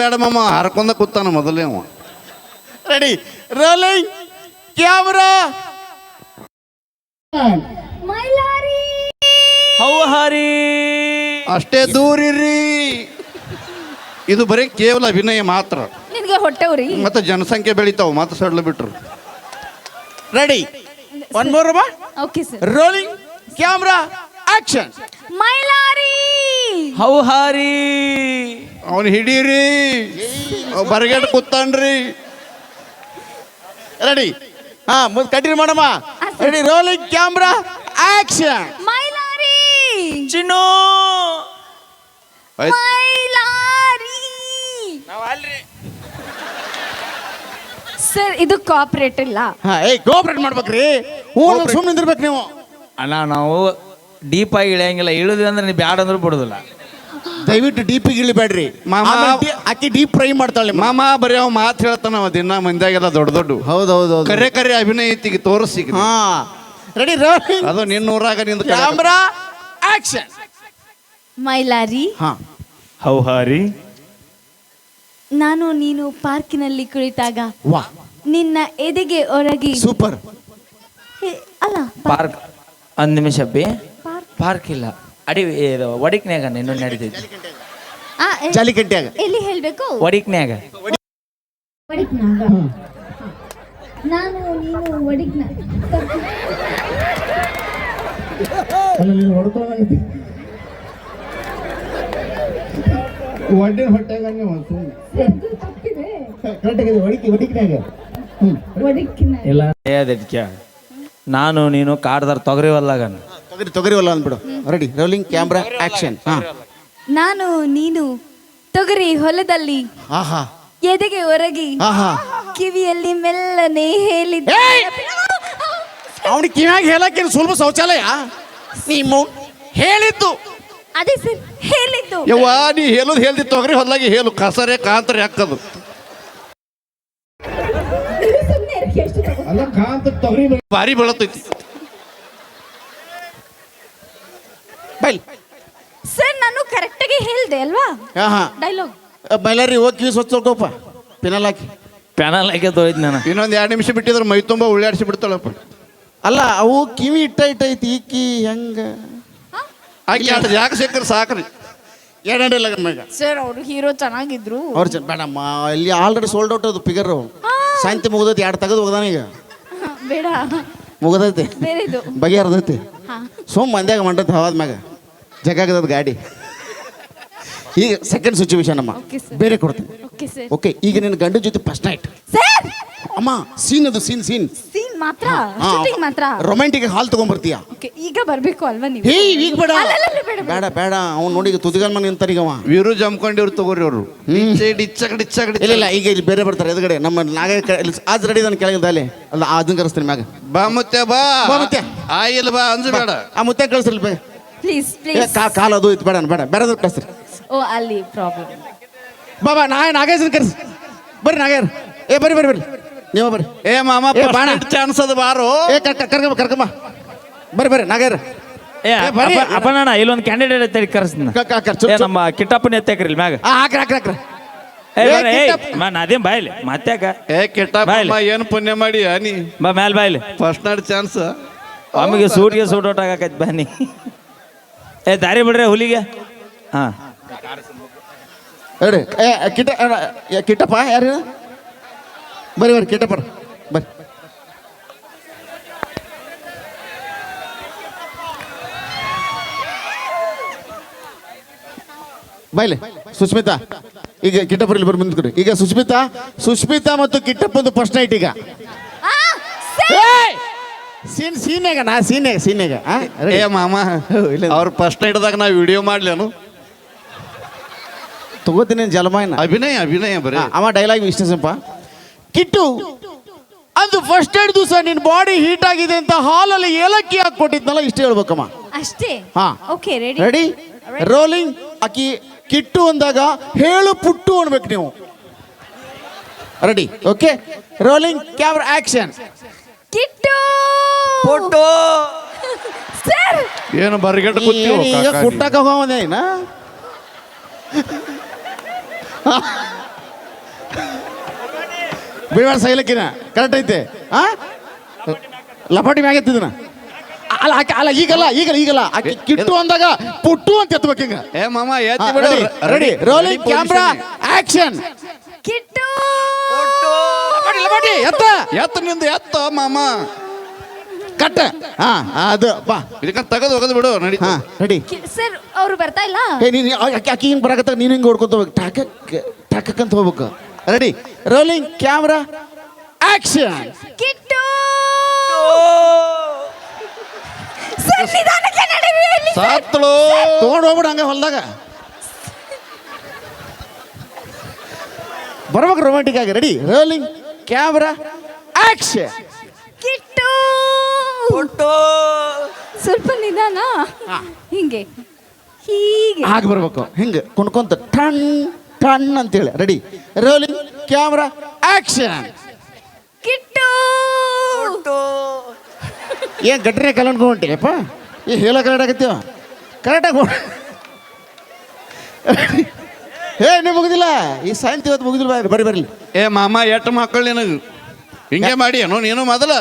ಬೇಡ ಮಮ್ಮ ಹರ್ಕೊಂಡ ಕೂತಾನ ಮೊದಲೇ ಅವ. Ready rolling camera Mailari! ಹೌಹಾರಿ! ಅಷ್ಟೇ ದೂರ ಇರ್ರಿ. ಇದು ಬರೀ ಕೇವಲ ಅಭಿನಯ ಮಾತ್ರ. ನಿಮಗೆ ಹೊಟ್ಟೆ ಉರಿ ಮತ್ತೆ ಜನಸಂಖ್ಯೆ ಬೆಳಿತಾವ ಮಾತ್ರ ಸಡ್ಲು ಬಿಟ್ರು. ರೆಡಿ ಒನ್ ಮೋರ್ ಬಾ okay sir rolling camera action Mailari! ಹೌಹಾರಿ! ಅವನು ಹಿಡೀರಿ. ಬರ್ಗೇಟ್ ಕೂತಾನ್ರಿ. ರೆಡಿ ಹಾ ಮುಂದೆ ಕಟ್ಟಿರಿ ಮಾಡಮ್ಮ. Ready rolling camera action Mailari. Chinnu. ನಾವು ಮೈಲಾರಿ ಸರ್ ಇದು ಕೋಆಪರೇಟ್ ಇಲ್ಲ. ಹಾ ಏಯ್ ಕೋಆಪರೇಟ್ ಮಾಡ್ಬೇಕ್ರಿ. ಹ್ಞೂ ಸುಮ್ಮನೆ ನಿಂದಿರ್ಬೇಕು ನೀವು. ಅಣ್ಣ ನಾವು ಡೀಪ್ ಆಗಿ ಇಳಿಯಂಗಿಲ್ಲ. ಇಳಿದ್ವಿ ಅಂದ್ರೆ ನೀವು ಬ್ಯಾಡ ಅಂದ್ರೂ ಬಿಡುದಿಲ್ಲ. ದಯವಿಟ್ಟು ಡೀಪ್ ಇಳಿಬೇಡ್ರಿ ಮಾಮ. ಅಕ್ಕಿ ಆಕಿ ಡೀಪ್ ಫ್ರೈ ಮಾಡ್ತಾಳೆ ಮಾಮ ಬರೀ ಅವ ಮಾತು ಹೇಳ್ತಾನ ಅವ ದಿನ ಮಂದ್ಯಾಗೆಲ್ಲ ದೊಡ್ಡ ದೊಡ್ಡ. ಹೌದು ಹೌದು ಹೌದು ಕರೆ ಕರೆ ಅಭಿನಯ ಐತಿಗೆ ತೋರಿಸಿ ಹಾ. ರೆಡಿ ಅದು ನಿನ್ನ ಊರಾಗ ನಿಂದ ಕ್ಯಾಮ್ರಾ ಆಕ್ಷನ್ ಮೈಲಾರಿ ಹಾ. ಹೌಹಾರಿ. ನಾನು ನೀನು ಪಾರ್ಕಿನಲ್ಲಿ ಕುಳಿತಾಗ ವಾ. ನಿನ್ನ ಎದೆಗೆ ಒರಗಿ ಸೂಪರ್. ಹೇ, ಅಲ್ಲ ಪಾರ್ಕ್. ಒಂದ್ ನಿಮಿಷ ಬಿ ಪಾರ್ಕ್ ಇಲ್ಲ. ಅಡಿ ಇದು ಒಡಿಕ್ನ್ಯಾಗ ನಿನ್ನ ನಡೀತೈತಿ. ಆ, ಎ- ಜಾಲಿಕಟ್ಟಿಯಾಗ ಎಲ್ಲಿ ಹೇಳ್ಬೇಕು? ಒಡಿಕ್ನ್ಯಾಗ ನಾನು ನೀನು ಒಡ್ಡಿನ ಹೊಟ್ಟೆಗ ಒಡಿಗ್ನ ಇಲ್ಲ ಅದಕ್ಕೆ ನಾನು ನೀನು ಕಾಡ್ದಾರ ತೊಗರಿ ಹೊಲ್ದಾಗ ತೊಗರಿ ತೊಗರಿ ಹೊಲ ಅಂದ್ಬಿಡು. ರೆಡಿ ರೋಲಿಂಗ್ ಕ್ಯಾಮ್ರಾ ಆಕ್ಷನ್ ಹಾ. ನಾನು ನೀನು ತೊಗರಿ ಹೊಲದಲ್ಲಿ ಆಹಾ. ಎದೆಗೆ ಒರಗಿ ಆಹಾ. ಕಿವಿಯಲ್ಲಿ ಮೆಲ್ಲನೆ ಹೇಳಿದ್ದ. ಅವನ ಕಿವ್ಯಾಗ ಹೇಳಕ್ಕೇನು ಸುಲಭ ಶೌಚಾಲಯ? ನಿಮ್ಮ ಹೇಳಿದ್ದು. ಅದೇ ಸರ್ ಹೇಳಿದ್ದು. ಯವ್ವ ನೀ ಹೇಳೋದು ಹೇಳ್ದಿ ತೊಗರಿ ಹೊಲ್ಲಾಗಿ ಹೇಳು. ಕಸರೆ ಕಾಂತರೆ ಹಾಕದು. ಅಲ್ಲ ಕಾಂತ ತೊಗರಿ ಭಾರಿ ಬೆಳತೈತಿ. ಬೈಲ್. ಸರ್ ನಾನು ಕರೆಕ್ಟಾಗಿ ಹೇಳ್ದೆ ಅಲ್ವಾ? ಹಾಂ ಡೈಲಾಗ್ ಬೈಲಾರಿ ಹೋಗಿ ಕಿವಿ ಪೆನಲ್ ತೊಳ್ಕೊಪ್ಪ ಪಿನಲ್ ಹಾಕಿ. ಪ್ಯಾನಲ್ ಹಾಕಿ ತೊಯ್ತು ನಾನು. ಇನ್ನೊಂದು ಎರಡು ನಿಮಿಷ ಬಿಟ್ಟಿದ್ರೆ ಮೈ ತುಂಬ ಉಳ್ಳಾಡಿಸಿ ಬಿಡ್ತಾಳಪ್ಪ. ಅಲ್ಲ ಅವು ಕಿವಿ ಇಟ್ಟ ಇಟ್ಟೈತಿ ಈಕಿ ಹೆಂಗ? ಆಕೆ ಆಟ ಯಾಕೆ ಸಿಕ್ಕರೆ ಸಾಕ್ರಿ? ಏನಿಲ್ಲ ಮ್ಯಾಗ ಸರ್ ಅವರು ಹೀರೋ ಚೆನ್ನಾಗಿದ್ರು. ಅವ್ರು ಜನ ಬೇಡಮ್ಮ ಇಲ್ಲಿ ಆಲ್ರೆಡಿ ಸೋಲ್ಡ್ ಔಟ್ ಅದು ಫಿಗರ್ ಶಾಂತಿ ಮುಗ್ದೈತಿ ಎರಡು ತೆಗೆದು ಹೋಗದಾನ ಈಗ? ಬೇಡ. ಮುಗ್ದೈತಿ. ಬೇರೆದು ಬಗೆಹರ್ದೈತಿ. ಹಾ. ಸುಮ್ ಮಂದ್ಯಾಗ ಮಂಡತ್ ಹವಾದ ಮ್ಯಾಗ. ಜಗಾಗದ ಗಾಡಿ. ಈಗ ಸೆಕೆಂಡ್ ಸಿಚುವೇಶನ್ ಅಮ್ಮ. Okay, sir. ಬೇರೆ ಕೊಡ್ತೀನಿ. ಓಕೆ ಸರ್ ಓಕೆ ಈಗ ನಿನ್ನ ಗಂಡ ಜೊತೆ ಫಸ್ಟ್ ನೈಟ್ ಸರ್ ಅಮ್ಮ ಸೀನ್ ಅದು ಸೀನ್ ಸೀನ್ ಸೀನ್ ಮಾತ್ರ? ಶೂಟಿಂಗ್ ಮಾತ್ರ? ರೊಮ್ಯಾಂಟಿಕ್ ಹಾಲ್ ತಗೊಂಡ್ಬರ್ತೀಯ? ಓಕೆ ಈಗ ಬರ್ಬೇಕು ಅಲ್ವಾ ನೀವು? ಹೇ ಈಗ ಬೇಡ. ಅಲ್ಲ, ಅಲ್ಲ, ಅಲ್ಲ, ಬೇಡ, ಬೇಡ. ಬೇಡ ಬೇಡ. ಅವ್ನು ನೋಡಿ ಈಗ ತುದಿಗಲ್ ಮನೆ ನಿಂತಾರೀಗ ಅವ. ವೀರು ಜಮ್ಕೊಂಡಿವ್ರು ತಗೋರಿ ಅವರು. ಡಿಚ್ಚಕ್ ಡಿಚ್ಚಕ್ ಇಲ್ಲ ಇಲ್ಲ ಈಗ ಇಲ್ಲಿ ಬೇರೆ ಬರ್ತಾರೆ ಎದುರುಗಡೆ. ನಮ್ಮ ನಾಗ ಆಜ್ ರೆಡಿ ನಾನು ಕೆಳಗಿದ್ದ ಅಲ್ಲಿ. ಅಲ್ಲ ಅದನ್ನ ಕರೆಸ್ತೀನಿ ಮ್ಯಾಗ. ಬಾ ಮುತ್ತೆ ಬಾ. ಬಾ ಮುತ್ತೆ. ಇಲ್ಲ ಬಾ ಅಂಜಬೇಡ. ಆ ಮುತ್ತೆ ಕಳಿಸ್ರಿ ಬೇ. ಪ್ಲೀಸ್ ಪ್ಲೀಸ್ ಕಾ ಕಾಲು ಅದು ಇತ್ತು ಬೇಡ ಬೇಡ. ಬೇರೆ ಕಳಿಸ್ರಿ. ಓ ಅಲ್ಲಿ ಪ್ರಾಬ್ಲಮ್ ಬಾ ಬಾ ನಾ ನಾಗೇಶನ್ ಕರೆಸಿ. ಬರ್ರಿ ನಾಗೇರ್. ಏ ಬರ್ರಿ ಬರ್ರಿ ಬರ್ರಿ. ನೀವು ಬರ್ರಿ. ಏ ಮಾಮ ಏ, ಬಾಣ. ಚಾನ್ಸ್ ಅದು ಬಾರು. ಏ ಕರ್ಕ ಕರ್ಕಮ್ಮ ಕರ್ಕಮ್ಮ ಬರ್ರಿ ಬರ್ರಿ ನಾಗೇರ್. ಏ ಅಪ್ಪಣ್ಣ ಇಲ್ಲೊಂದು ಕ್ಯಾಂಡಿಡೇಟ್ ಐತೆ ಕರೆಸ್ತೀನಿ. ನಮ್ಮ ಕಿಟ್ಟಪ್ಪನ ಎತ್ತಕ್ರಿ ಇಲ್ಲಿ ಮ್ಯಾಗ. ಹಾಕ್ರಿ ಹಾಕ್ರಿ ಹಾಕ್ರಿ. ಕಿಟ್ಟಪ್ಪ. ಅದೇನ್ ಬಾಯ್ಲಿ ಮತ್ತ್ಯಾಕ ಏ ಕೆಟ್ಟ ಬಾಯ್ಲಿ. ಏನು ಪುಣ್ಯ ಮಾಡಿ ನೀ? ಬಾ ಮ್ಯಾಲ್ ಬಾಯ್ಲಿ ಫಸ್ಟ್ ನಾಡ್ ಚಾನ್ಸ್ ಆಮೇಲೆ ಸೂಟ್ಗೆ ಸೂಟ್ ಔಟ್ ಆಗಕೈತಿ ಬನ್ನಿ. ಏ ದಾರಿ ಬಿಡ್ರಿ ಹುಲಿಗೆ ಹಾ ಹೇಳಿ ಏ ಕಿಟ್ಟ ಅಣ್ಣ, ಏ, ಕಿಟ್ಟಪ್ಪ ಯಾರು ಬರ್ರಿ ಬರ್ರಿ ಕಿಟ್ಟಪ್ಪ ಬರ್ರಿ ಬೈಲೆ ಸುಸ್ಮಿತಾ ಈಗ ಕಿಟ್ಟಪ್ಪ ಇಲ್ಲಿ ಬರ್ರಿ ಮುಂದ್ಕೊಡಿ ಈಗ ಸುಸ್ಮಿತಾ ಸುಸ್ಮಿತಾ ಮತ್ತು ಕಿಟ್ಟಪ್ಪಂದು ಫಸ್ಟ್ ನೈಟ್ ಈಗ ಸೀನ್ ಸೀನ್ಯಾಗ ನಾ ಸೀನ್ಯಾಗ ಸೀನ್ಯಾಗ ಆ? ಏ ಮಾಮ ಇಲ್ಲ. ಅವ್ರ ಫಸ್ಟ್ ನೈಟ್ದಾಗ ನಾ ವಿಡಿಯೋ ಮಾಡ್ಲೇನು ತಗೋತೀನಿ ಜಲಮಾಯನ. ಅಭಿನಯ ಅಭಿನಯ ಬರೀ. ಅವ ಡೈಲಾಗ್ ಇಷ್ಟ ಸ್ವಲ್ಪ ಕಿಟ್ಟು ಅದು ಫಸ್ಟ್ ಏಡ್ ದಿವಸ ನಿನ್ ಬಾಡಿ ಹೀಟ್ ಆಗಿದೆ ಅಂತ ಹಾಲಲ್ಲಿ ಏಲಕ್ಕಿ ಹಾಕಿ ಕೊಟ್ಟಿದ್ನಲ್ಲ ಇಷ್ಟ ಹೇಳ್ಬೇಕಮ್ಮ. ಅಷ್ಟೇ? ಹಾ. ಓಕೆ ರೆಡಿ ರೆಡಿ ರೋಲಿಂಗ್ ಅಕ್ಕಿ ಕಿಟ್ಟು ಅಂದಾಗ ಹೇಳು ಪುಟ್ಟು ಅನ್ಬೇಕು ನೀವು. Ready okay rolling camera action Kittu! Sir. ಏನು ಬರ್ಗೆಟ್ ಕೂತೀವೋ ಈಗ ಕುಟ್ಟಕ್ಕೆ ನೀನು? ಏನಾ ಹೋಗೋದೇನ ಬಿಡಬೇಡ ಸೈಲಕ್ಕಿನ ಕರೆಕ್ಟ್ ಐತೆ? ಆ? ಲಪಾಟಿ ಮ್ಯಾಗ ಎತ್ತಿದನ? ಅಲ್ಲ ಆಕೆ- ಅಲ್ಲ ಈಗಲ್ಲ ಈಗಲ್ಲ ಈಗಲ್ಲ. ಆಕೆ ಕಿಟ್ಟು ಅಂದಾಗ ಪುಟ್ಟು ಅಂತ ಎತ್ತಬೇಕು ಹಿಂಗ. ಏ ಮಾಮ ಎತ್ತಿ ಬಿಡು. Ready rolling camera action Kittu. ಲಪಾಟಿ ಲಪಾಟಿ ಎತ್ತ ಎತ್ತ ನಿಂದ ಎತ್ತ ಮಾಮ. ಕಟ್ಟ ಹಾ ಅದು ಬಾ. ಇದಕ್ಕ ತೆಗೆದು ಹೋಗದು ಬಿಡು ನಡಿ. ಹಾ ರೆಡಿ ಸರ್ ಅವರು ಬರ್ತಾ ಇಲ್ಲ? ಏ ನೀನು ಆಕೆ ಆಕೆ ಹಿಂಗೆ ಬರಕತ್ತ ನೀನು ಹಿಂಗೆ ಹೊಡ್ಕೊತ ಹೋಗ್ಬೇಕು. ಟಾಕಕ್ ಟಾಕಕ್ ಅಂತ ಹೋಗ್ಬೇಕು. Ready. Rolling camera action Kittu! Sir ನಿಧಾನಕ್ಕೆ ನಡೀರಿ ಅಲ್ಲಿ. ಸಾತ್ಳು ತೊಗೊಂಡು ಹೋಗ್ಬಿಡು ಹಂಗೆ ಹೊಲ್ದಾಗ. ಬರ್ಬೇಕು ರೊಮ್ಯಾಂಟಿಕ್ ಆಗಿ. Ready rolling camera action Kittu! ಸ್ವಲ್ಪ ನಿಧಾನ. ಹಿಂಗೆ. ಹೀಗೆ. ಹಾಗೆ ಬರ್ಬೇಕು. ಹಿಂಗೆ ಕುಣ್ಕೊಂತ ಟಣ್ ಟಣ್ ಅಂತೇಳಿ. Ready rolling camera action Kittu. ಏನ್ ಗಟ್ರೆ ಕಲ್ಕೊಂಡ್ಕೊಂಟಿಯಪ್ಪ ಈ ಹೇಳ ಕರೆಕ್ಟ್ ಆಗತ್ತೀವ ಕರೆಕ್ಟಾಗಿ ಏ ನೀವು ಮುಗಿದಿಲ್ಲ? ಈ ಸಾಯಂತಿ ಇವತ್ತು ಮುಗಿದಿಲ್ಲ ಬರ್ರಿ ಬರ್ರಿ ಏ ಮಾಮ ಎಟ್ಟು ಮಕ್ಕಳು ನಿನಗೆ? ಹಿಂಗೆ ಮಾಡಿ ಏನೋ ನೀನು ಮೊದಲ.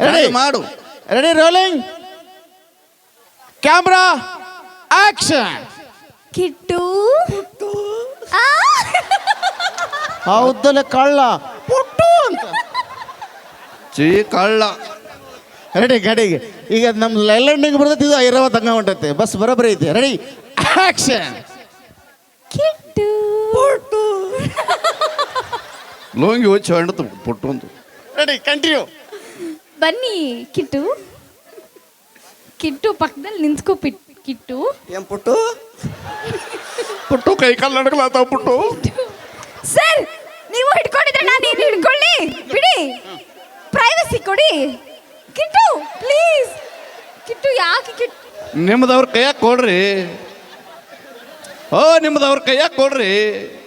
ರೆಡಿ ಮಾಡು. Ready rolling camera action Kittu. ಆ. ಹೌದಲ್ಲ ಕಳ್ಳ. ಪುಟ್ಟು ಅಂತ. ಚೀ ಕಳ್ಳ. ರೆಡಿ ಗಡಿಗೆ ಈಗ ನಮ್ಮ ಲೈಲ್ಯಾಂಡಿಂಗ್ ಬರ್ತೈತಿ ಇದು ಐರಾವತ್ ಹಂಗ ಹೊಂಟೈತೆ. ಬಸ್ ಬರೋಬ್ಬರಿ ಐತಿ. Ready action Kittu. ಲೋಂಗಿ ಹೋಗಿ ಹೊಂಡತು ಪುಟ್ಟು ಅಂತ. ರೆಡಿ ಕಂಟಿನ್ಯೂ ಬನ್ನಿ ಕಿಟ್ಟು. ಕಿಟ್ಟು ಪಕ್ಕದಲ್ಲಿ ನಿಂತ್ಕೋ ಪಿಟ್ ಕಿಟ್ಟು. ಏನ್ ಪುಟ್ಟು? ಪುಟ್ಟು ಕೈ ಕಾಲು ನಡ್ಕಲಾತಾವ ಪುಟ್ಟು. ಸರ್ ನೀವು ಹಿಡ್ಕೊಂಡಿದ್ರೆ ನಾನು ಹಿಡ್ಕೊಳ್ಳಿ. ಬಿಡಿ. ಪ್ರೈವಸಿ ಕೊಡಿ. ಕಿಟ್ಟು ಪ್ಲೀಸ್ ಕಿಟ್ಟು ಯಾಕೆ ಕಿಟ್ಟು ನಿಮ್ದವ್ರ ಕೈಯಾಗ ಕೊಡ್ರಿ. ಓ ನಿಮ್ದವ್ರ ಕೈಯಾಗ ಕೊಡ್ರಿ.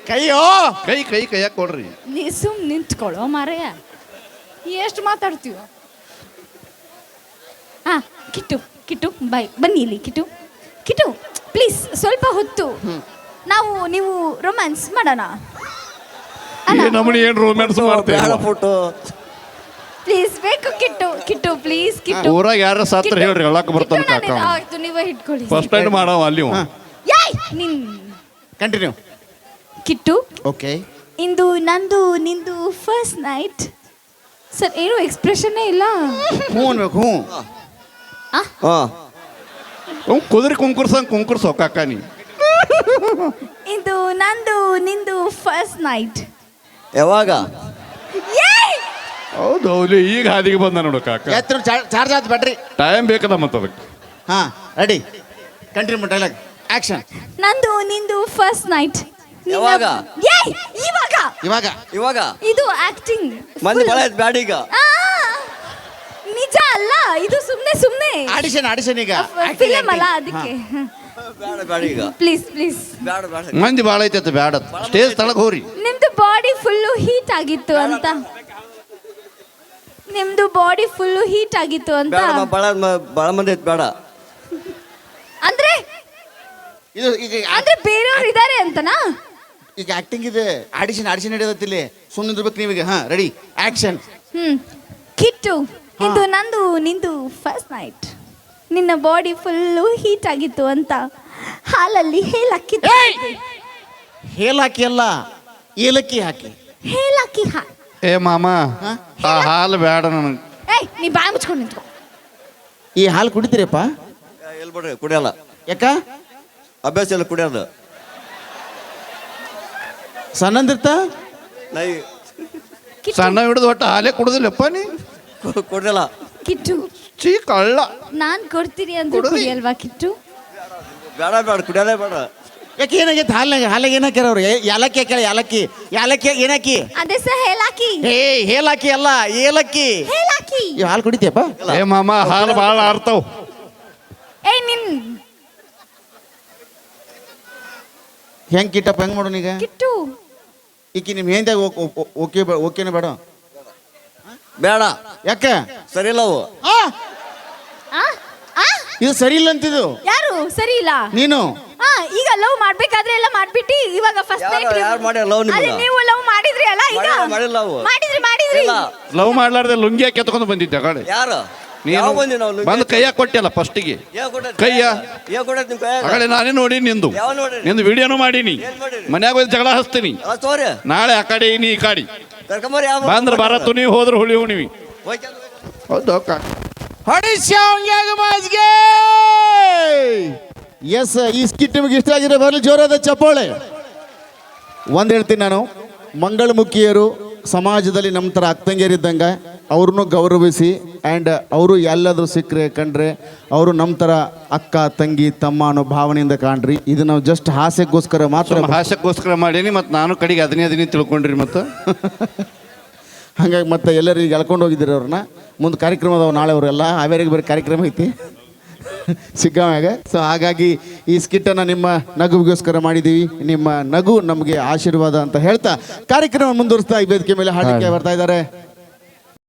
ಕೈಯೋ? ಕೈ ಕೈ ಕೈಯಾಗ ಕೊಡ್ರಿ. ನೀ ಸುಮ್ ನಿಂತ್ಕೊಳ್ಳೋ ಮಾರಯ್ಯ ಎಷ್ಟು ಮಾತಾಡ್ತೀವ ಹಾ ಕಿಟ್ಟು ಕಿಟ್ಟು ಬಾಯ್ ಬನ್ನಿ ಇಲ್ಲಿ ಕಿಟ್ಟು. ಕಿಟ್ಟು ಪ್ಲೀಸ್ ಸ್ವಲ್ಪ ಹೊತ್ತು. ನಾವು ನೀವು ರೊಮ್ಯಾನ್ಸ್ ಮಾಡೋಣ. ಈ ನಮ್ಮನಿ ಏನ್ ರೋಮ್ಯಾನ್ಸ್ ಬೇಡ ಮಾಡ್ತೇವೆ ಪ್ಲೀಸ್ ಬೇಕು ಕಿಟ್ಟು ಕಿಟ್ಟು ಪ್ಲೀಸ್ ಕಿಟ್ಟು. ಊರಾಗ ಯಾರ ಸತ್ರ ಕಿಟ್ಟು, ಹೇಳ್ರಿ ಹೇಳಕ್ ಬರ್ತಾನ ಕಿಟ್ಟು ಕಾಕ ನಾನು- ಆಯ್ತು ನೀವೇ ಹಿಡ್ಕೊಳ್ಳಿ. ಫಸ್ಟ್ ಟೈಮ್ ಮಾಡವ ಅಲ್ಲಿ ಅವ. ಯಾಯ್ ನಿನ್. ಕಂಟಿನ್ಯೂ ಕಿಟ್ಟು. ಓಕೆ ಇಂದು ನಂದು ನಿಂದು ಫಸ್ಟ್ ನೈಟ್ ಸರ್ ಏನು ಎಕ್ಸ್ಪ್ರೆಷನ್ನೇ ಇಲ್ಲ. ಹ್ಞೂ ಅನ್ಬೇಕು ಹ್ಞೂ. ಹಾ. ಕುದುರೆ ಕುಂಕುರ್ಸಂಗ್ ಕುಂಕುರ್ಸೋ ಕಾಕ ನೀ ಇದು ನಂದು ನಿಂದು ಫಸ್ಟ್ ನೈಟ್ ಯಾವಾಗ? ಹೌದು ಹೌದು ಈಗ ಹಾದಿಗೆ ಬಂದ ನೋಡು ಕಾಕ. ಎತ್ತರ ಚಾರ್ಜ್ ಆಯ್ತು ಬ್ಯಾಟ್ರಿ. ಟೈಮ್ ಬೇಕದ ಮತ್ತೆ ಅದಕ್ಕೆ. ಹಾಂ ರೆಡಿ ಕಂಟಿನ್ಯೂ ಡೈಲಾಗ್ ಆಕ್ಷನ್ ನಂದು ನಿಂದು ಫಸ್ಟ್ ನೈಟ್ ಯಾವಾಗ? ಇವಾಗ ಇವಾಗ. ಇವಾಗ? ಇದು ಆಕ್ಟಿಂಗ್ ಮಂದಿ ಬಳ ಐತ್ ಬ್ಯಾಡ ಈಗ. ನಿಜ ಅಲ್ಲ ಇದು ಸುಮ್ಮನೆ ಸುಮ್ಮನೆ ಆಡಿಷನ್ ಆಡಿಷನ್ ಈಗ. ಫಿಲಮ್ ಅಲ್ಲ ಅದಕ್ಕೆ. ಬೇಡ ಬ್ಯಾಡ ಈಗ. ಪ್ಲೀಸ್ ಪ್ಲೀಸ್ ಬ್ಯಾಡ ಮಂದಿ ಭಾಳ ಐತೆ ಬೇಡ. ಸ್ಟೇಜ್ ತಳಗೆ ಹೋರಿ ನಿಮ್ದು ಬಾಡಿ ಫುಲ್ಲು ಹೀಟ್ ಆಗಿತ್ತು ಅಂತ. ನಿಮ್ದು ಬಾಡಿ ಫುಲ್ಲು ಹೀಟ್ ಆಗಿತ್ತು ಅಂತ. ಬಾಳ ಮ- ಬಳ ಮ- ಮಂದಿ ಐತ್ ಬೇಡ. ಅಂದ್ರೆ ಇದು ಈಗ ಅಂದ್ರೆ ಬೇರೆಯವ್ರು ಇದಾರೆ ಅಂತನಾ? ಈಗ ಆಕ್ಟಿಂಗ್ ಇದೆ. ಆಡಿಷನ್ ಆಡಿಷನ್ ನಡೆಯೋದತ್ತ ಇಲ್ಲಿ. ಸುಮ್ಮನೆ ಇರ್ಬೇಕು ನೀವೀಗ ಹಾಂ ರೆಡಿ ಆಕ್ಷನ್ ಹ್ಮ್. ಕಿಟ್ಟು ಇದು ನಂದು ನಿಂದು ಫಸ್ಟ್ ನೈಟ್ ನಿನ್ನ ಬಾಡಿ ಫುಲ್ಲು ಹೀಟ್ ಆಗಿತ್ತು ಅಂತ ಹಾಲಲ್ಲಿ ಹೇಲಕ್ಕಿ ಹೇಲಾಕಿ ಅಲ್ಲ ಏಲಕ್ಕಿ ಹಾಕಿ. ಹೇಲಕ್ಕಿ ಹಾ. ಏ ಮಾಮ ಆ ಹಾಲು ಬೇಡ ನನಗೆ. ಏಯ್ ನೀ ಬಾಯಿ ಮುಚ್ಕೊಂಡು ನಿಂತ್ಕೊ. ಈ ಹಾಲು ಕುಡಿತೀರಪ್ಪ ಎಲ್ಲಿ ಬಿಡ್ರಿ ಕುಡಿಯಲ್ಲ. ಯಾಕ? ಅಭ್ಯಾಸ ಎಲ್ಲ ಕುಡಿಯೋದು. ಸಣ್ಣಂದಿರ್ತ? ನೈ ಸಣ್ಣ ಹಿಡಿದು ಒಟ್ಟು ಹಾಲೇ ಕುಡುದಿಲ್ಲಪ್ಪ ನೀ? ಕು- ಕುಡಿಯಲ್ಲ ಕಿಟ್ಟು. ಚೀ ಕಳ್ಳ. ನಾನ್ ಕೊಡ್ತೀನಿ ಅಂತ. ಕುಡಿಯಲ್ವಾ ಕಿಟ್ಟು? ಬೇಡ ಬೇಡ ಕುಡಿಯಲ್ಲೇ ಬೇಡ. ಯಾಕೆ ಏನಾಗೈತೆ ಹಾಲ್ನಾಗ ಹಾಲಾಗ ಏನಾಕ್ಯಾರ ಅವ್ರು? ಏ- ಯಾಲಕ್ಕಿ ಏಲಕ್ಕಿ ಯಾಲಕ್ಕಿ. ಯಾಲಕ್ಕಿ ಏನಾಕಿ? ಅದೇ ಸಹ ಹೇಲಾಕಿ ಏ ಹೇಲಾಕಿ ಅಲ್ಲ ಏಲಕ್ಕಿ. ಹೇಲಾಕಿ ಈ ಹಾಲು ಕುಡಿತೀಯಪ್ಪ? ಏ ಮಾಮ ಹಾಲು ಭಾಳ ಆರ್ತಾವ್. ಏ ನಿನ್ ಹೆಂಗ್ ಕಿಟ್ಟಪ್ಪ ಹೆಂಗ್ ಮಾಡೋಣ ಈಗ? ಕಿಟ್ಟು. ಈಕಿ ನಿಮ್ ಹೆಂದಾಗ ಓಕೆ ಓಕೆನ ಬೇಡ? ಬೇಡ. ಯಾಕ? ಸರಿ ಇಲ್ಲ ಅವು ಆ, ಆ? ಆ? ಇದು ಸರಿ ಇಲ್ಲ ಅಂತಿದ್ದು. ಯಾರು? ಸರಿ ಇಲ್ಲ ನೀನು? ಹಾ ಈಗ ಲವ್ ಮಾಡ್ಬೇಕಾದ್ರೆ ಎಲ್ಲ ಮಾಡ್ಬಿಟ್ಟು ಇವಾಗ ಫಸ್ಟ್ ಯಾರು- ನೈಟ್ ಯಾರು ಮಾಡ್ಯಾರ love ನಿಮ್ಗ? ನೀವು ಲವ್ ಮಾಡಿದ್ರಿ ಅಲ್ಲ ಈಗ? ಮಾಡಿಲ್ಲ, ಮಾಡಿಲ್ಲ ಅವು. ಮಾಡಿದ್ರಿ ಮಾಡಿದ್ರಿ. ಇಲ್ಲ. ಲವ್ ಮಾಡ್ಲಾರ್ದೆ ಲುಂಗಿ ಕೆತ್ಕೊಂಡು ಬಂದಿದ್ದೆ ಗಾಡಿ ಯಾರು? ನೀನು ಯಾವ ಬಂದಿ ನಾವು ಬಂದು ಕೈಯ ಕೊಟ್ಟಿಲ್ಲ ಫಸ್ಟಿಗೆ ಕೈಯ? ನಿಮ್ ಕೈಯಾಗ? ಆಗಲೇ ನಾನೇ ನೋಡಿ ನಿಂದು. ಯಾವ ನೋಡಿರಿ? ನಿಂದು ವಿಡಿಯೋನು ಮಾಡೀನಿ. ಏನ್ ಮಾಡಿರಿ? ಮನ್ಯಾಗ ಹೋಗಿ ಜಗಳ ಹಚ್ತೀನಿ. ಅಲ್ಲ ತೋರಿ. ನಾಳೆ ಆ ಕಡೆ ನೀ ಈ ಕಾಡಿ. ಕರ್ಕೊಂಬರಿ ಯಾವ ಬಂದ್ರೆ ಬರತ್ತು ನೀವು ಹೋದ್ರೆ ಹುಳಿ ಹುಣಿವಿ ಹೌದು ಎಸ್ ಈ ಸ್ಕಿಟ್ ನಿಮಗೆ ಇಷ್ಟ ಆಗಿದೆ ಬರಲಿ ಜೋರಾದ ಚಪ್ಪಾಳೆ. ಒಂದು ಹೇಳ್ತೀನಿ ನಾನು. ಮಂಗಳಮುಖಿಯರು ಸಮಾಜದಲ್ಲಿ ನಮ್ಮ ಥರ ಅಕ್ಕಂಗಿಯರಿದ್ದಂಗೆ ಅವ್ರನ್ನೂ ಗೌರವಿಸಿ ಆ್ಯಂಡ್ ಅವರು ಎಲ್ಲಾದರೂ ಸಿಕ್ಕರೆ ಕಂಡ್ರೆ ಅವರು ನಮ್ಮ ಥರ ಅಕ್ಕ ತಂಗಿ ತಮ್ಮ ಅನ್ನೋ ಭಾವನೆಯಿಂದ ಕಾಣ್ರಿ. ಇದು ನಾವು ಜಸ್ಟ್ ಹಾಸ್ಯಕ್ಕೋಸ್ಕರ ಮಾತ್ರ ಹಾಸ್ಯಕ್ಕೋಸ್ಕರ ಮಾಡೀನಿ ಮತ್ತು ನಾನು ಕಡೆಗೆ ಅದನ್ನೇ ಅದನ್ನೇ ತಿಳ್ಕೊಂಡ್ರಿ ಮತ್ತು. ಹಾಗಾಗಿ ಮತ್ತೆ ಎಲ್ಲರೂ ಈಗ ಎಳ್ಕೊಂಡು ಹೋಗಿದ್ದೀರಿ ಅವ್ರನ್ನ. ಮುಂದೆ ಕಾರ್ಯಕ್ರಮ ಅದಾವೆ ನಾಳೆ ಅವರೆಲ್ಲ. ಹಾವೇರಿಗೆ ಬೇರೆ ಕಾರ್ಯಕ್ರಮ ಐತಿ. ಸಿಗ್ಗಾಮ್ಯಾಗ. ಸೊ ಹಾಗಾಗಿ ಈ ಸ್ಕಿಟ್ಟನ್ನು ನಿಮ್ಮ ನಗುವಿಗೋಸ್ಕರ ಮಾಡಿದ್ದೀವಿ ನಿಮ್ಮ ನಗು ನಮಗೆ ಆಶೀರ್ವಾದ ಅಂತ ಹೇಳ್ತಾ ಕಾರ್ಯಕ್ರಮ ಮುಂದುವರಿಸ್ತಾ ಈ ವೇದಿಕೆ ಮೇಲೆ ಹಾಡಿಕೆ ಬರ್ತಾ ಇದ್ದಾರೆ.